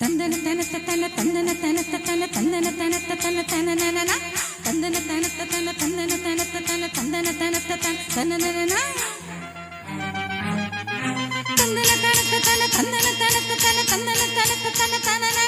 தந்தன தனத்த தன தந்தன தனத்த தன தந்தன தனத்த தன தன தந்தன தனத்த தன தந்தன தனத்த தன தந்தன தனத்த தன தனனன தந்தன தனத்த தன தந்தன தனத்த தன தந்தன தனத்த தன தன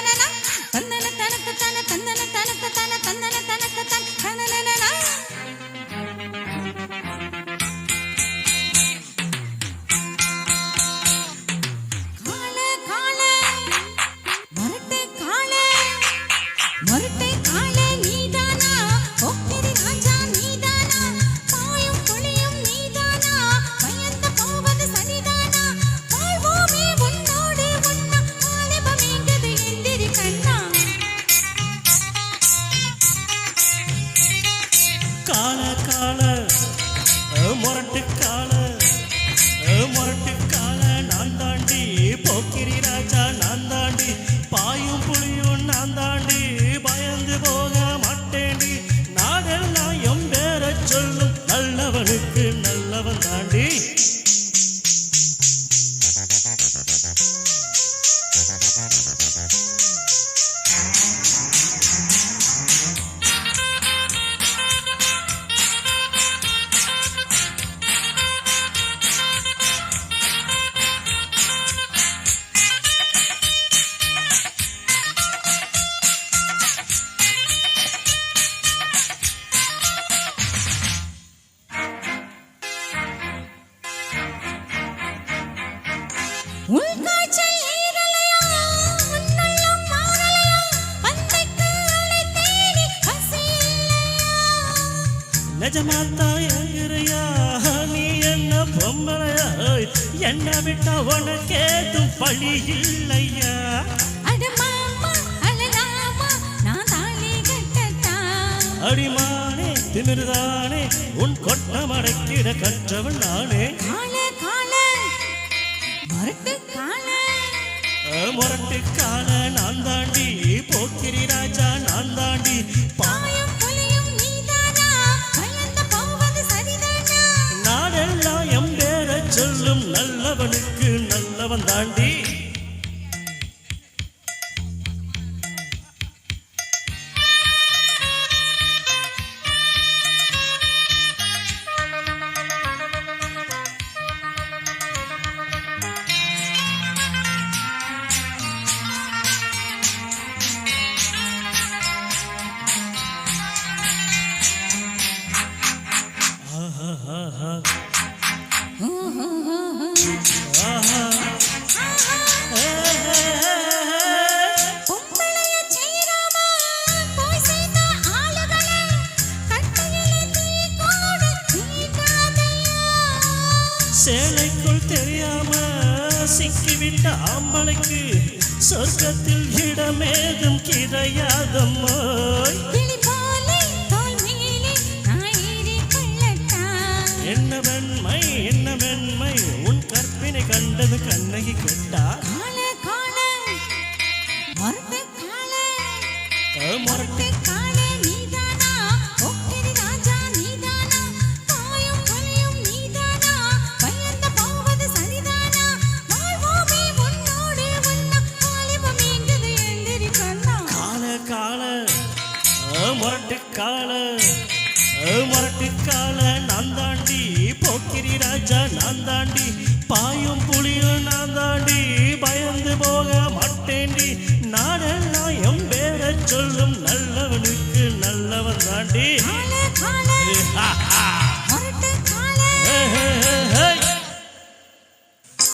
முரட்டுக்கால முரட்டுக்கால நான் தாண்டி போக்கிரி ராஜா நான் தாண்டி பாயும் புளியும் நான் தாண்டி பயந்து போக மாட்டேண்டி நாடெல்லாம் எம் பேர சொல்லும் நல்லவனுக்கு நல்லவன் தாண்டி. எங்கிறியா நீ என்ன பொம்பளையா என்ன விட்டா உனக்கேதும் பழி இல்லையா அடிமானே திமிர்தானே உன் கொட்டம் கற்றவன் நானே. மரட்டு கால அ, முரட்டு கால நான் தாண்டி போக்கிரி ராஜா நான் தாண்டி பாயும் புலியும் நாடெல்லாம் எம் பேர சொல்லும் நல்லவனுக்கு நல்லவன் தாண்டி சேலைக்குள் தெரியாம சிக்கிவிட்ட ஆம்பளைக்கு சொர்க்கத்தில் இடமேதும் கிடையாதம்மா முரட்டுக்கால கால நான் தாண்டி போக்கிரி ராஜா நான் தாண்டி பாயும் நல்லவன் தாண்டி.